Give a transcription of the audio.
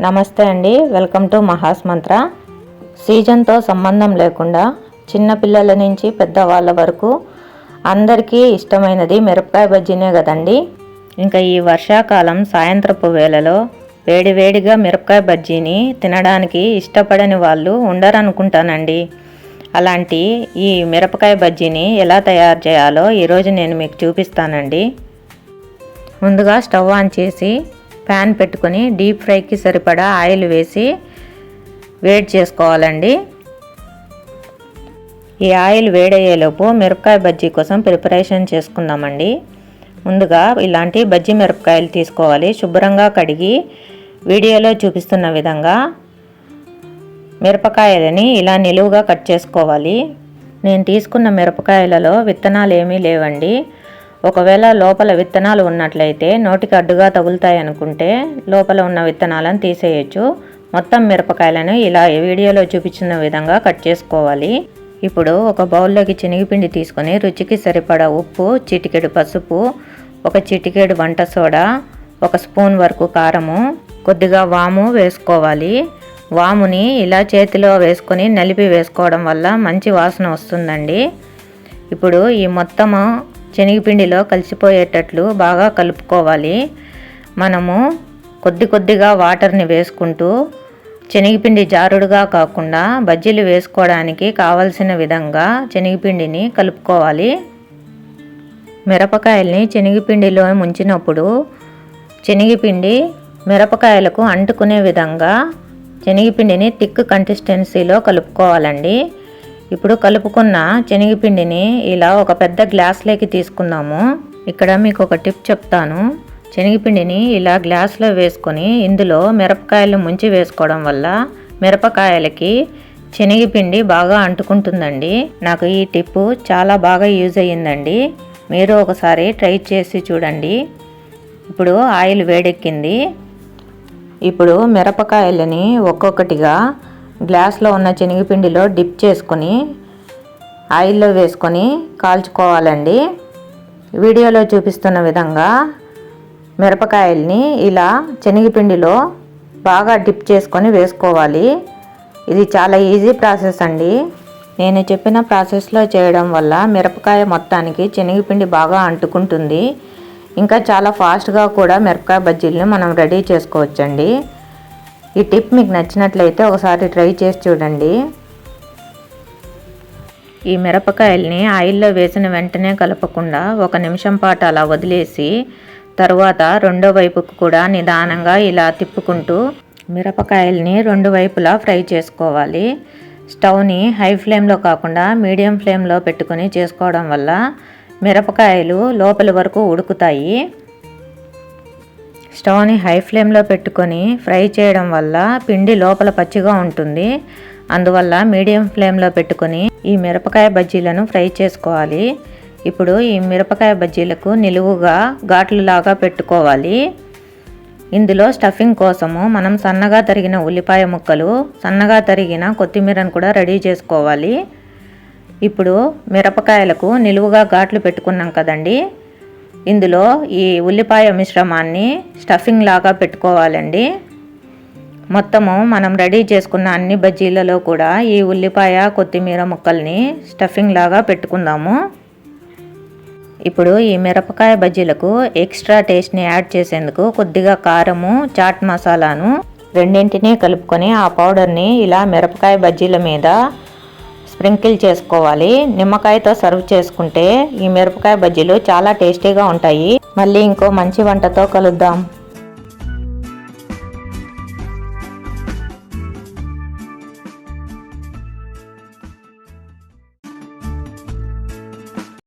నమస్తే అండి. Welcome to Maha's మంత్ర. సీజన్తో సంబంధం లేకుండా చిన్నపిల్లల నుంచి పెద్దవాళ్ళ వరకు అందరికీ ఇష్టమైనది మిరపకాయ బజ్జీనే కదండి. ఇంకా ఈ వర్షాకాలం సాయంత్రపు వేళలో వేడివేడిగా మిరపకాయ బజ్జీని తినడానికి ఇష్టపడని వాళ్ళు ఉండరనుకుంటానండి. అలాంటి ఈ మిరపకాయ బజ్జీని ఎలా తయారు చేయాలో ఈరోజు నేను మీకు చూపిస్తానండి. ముందుగా స్టవ్ ఆన్ చేసి ప్యాన్ పెట్టుకొని డీప్ ఫ్రైకి సరిపడా ఆయిల్ వేసి వేడి చేసుకోవాలండి. ఈ ఆయిల్ వేడయ్యేలోపు మిరపకాయ బజ్జీ కోసం ప్రిపరేషన్ చేసుకుందామండి. ముందుగా ఇలాంటి బజ్జీ మిరపకాయలు తీసుకోవాలి. శుభ్రంగా కడిగి వీడియోలో చూపిస్తున్న విధంగా మిరపకాయలని ఇలా నిలువుగా కట్ చేసుకోవాలి. నేను తీసుకున్న మిరపకాయలలో విత్తనాలు ఏమీ లేవండి. ఒకవేళ లోపల విత్తనాలు ఉన్నట్లయితే నోటికి అడ్డుగా తగులుతాయి అనుకుంటే లోపల ఉన్న విత్తనాలను తీసేయచ్చు. మొత్తం మిరపకాయలను ఇలా వీడియోలో చూపించిన విధంగా కట్ చేసుకోవాలి. ఇప్పుడు ఒక బౌల్లోకి శనగపిండి తీసుకొని రుచికి సరిపడా ఉప్పు చిటికెడు పసుపు ఒక చిటికెడు వంట సోడా ఒక స్పూన్ వరకు కారము కొద్దిగా వాము వేసుకోవాలి. వాముని ఇలా చేతిలో వేసుకొని నలిపి వేసుకోవడం వల్ల మంచి వాసన వస్తుందండి. ఇప్పుడు ఈ మొత్తము శనగపిండిలో కలిసిపోయేటట్లు బాగా కలుపుకోవాలి. మనము కొద్ది కొద్దిగా వాటర్ని వేసుకుంటూ శనగపిండి జారుడుగా కాకుండా బజ్జీలు వేసుకోవడానికి కావలసిన విధంగా శనగపిండిని కలుపుకోవాలి. మిరపకాయల్ని శనగపిండిలో ముంచినప్పుడు శనగపిండి మిరపకాయలకు అంటుకునే విధంగా శనగపిండిని థిక్ కన్సిస్టెన్సీలో కలుపుకోవాలండి. ఇప్పుడు కలుపుకున్న శనగపిండిని ఇలా ఒక పెద్ద గ్లాస్లోకి తీసుకుందాము. ఇక్కడ మీకు ఒక టిప్ చెప్తాను. శనగపిండిని ఇలా గ్లాస్లో వేసుకొని ఇందులో మిరపకాయలు ముంచి వేసుకోవడం వల్ల మిరపకాయలకి శనగపిండి బాగా అంటుకుంటుందండి. నాకు ఈ టిప్పు చాలా బాగా యూజ్ అయ్యిందండి. మీరు ఒకసారి ట్రై చేసి చూడండి. ఇప్పుడు ఆయిల్ వేడెక్కింది. ఇప్పుడు మిరపకాయలని ఒక్కొక్కటిగా గ్లాస్లో ఉన్న శనగపిండిలో డిప్ చేసుకొని ఆయిల్లో వేసుకొని కాల్చుకోవాలండి. వీడియోలో చూపిస్తున్న విధంగా మిరపకాయల్ని ఇలా శనగపిండిలో బాగా డిప్ చేసుకొని వేసుకోవాలి. ఇది చాలా ఈజీ ప్రాసెస్ అండి. నేను చెప్పిన ప్రాసెస్లో చేయడం వల్ల మిరపకాయ మొత్తానికి శనగపిండి బాగా అంటుకుంటుంది. ఇంకా చాలా ఫాస్ట్గా కూడా మిరపకాయ బజ్జీలను మనం రెడీ చేసుకోవచ్చండి. ఈ టిప్ మీకు నచ్చినట్లయితే ఒకసారి ట్రై చేసి చూడండి. ఈ మిరపకాయల్ని ఆయిల్లో వేసిన వెంటనే కలపకుండా ఒక నిమిషం పాటు అలా వదిలేసి తరువాత రెండో వైపుకు కూడా నిదానంగా ఇలా తిప్పుకుంటూ మిరపకాయల్ని రెండు వైపులా ఫ్రై చేసుకోవాలి. స్టవ్ని హై ఫ్లేమ్లో కాకుండా మీడియం ఫ్లేమ్లో పెట్టుకొని చేసుకోవడం వల్ల మిరపకాయలు లోపల వరకు ఉడుకుతాయి. స్టవ్ని హై ఫ్లేమ్లో పెట్టుకొని ఫ్రై చేయడం వల్ల పిండి లోపల పచ్చిగా ఉంటుంది. అందువల్ల మీడియం ఫ్లేమ్లో పెట్టుకొని ఈ మిరపకాయ బజ్జీలను ఫ్రై చేసుకోవాలి. ఇప్పుడు ఈ మిరపకాయ బజ్జీలకు నిలువుగా ఘాట్లులాగా పెట్టుకోవాలి. ఇందులో స్టఫింగ్ కోసము మనం సన్నగా తరిగిన ఉల్లిపాయ ముక్కలు సన్నగా తరిగిన కొత్తిమీరను కూడా రెడీ చేసుకోవాలి. ఇప్పుడు మిరపకాయలకు నిలువుగా ఘాట్లు పెట్టుకున్నాం కదండీ. ఇందులో ఈ ఉల్లిపాయ మిశ్రమాన్ని స్టఫింగ్ లాగా పెట్టుకోవాలండి. మొత్తము మనం రెడీ చేసుకున్న అన్ని బజ్జీలలో కూడా ఈ ఉల్లిపాయ కొత్తిమీర ముక్కల్ని స్టఫింగ్ లాగా పెట్టుకుందాము. ఇప్పుడు ఈ మిరపకాయ బజ్జీలకు ఎక్స్ట్రా టేస్ట్ని యాడ్ చేసేందుకు కొద్దిగా కారము చాట్ మసాలాను రెండింటినీ కలుపుకొని ఆ పౌడర్ని ఇలా మిరపకాయ బజ్జీల మీద స్ప్రింకిల్ చేసుకోవాలి. నిమ్మకాయతో సర్వ్ చేసుకుంటే ఈ మిరపకాయ బజ్జీలు చాలా టేస్టీగా ఉంటాయి. మళ్ళీ ఇంకో మంచి వంటతో కలుద్దాం.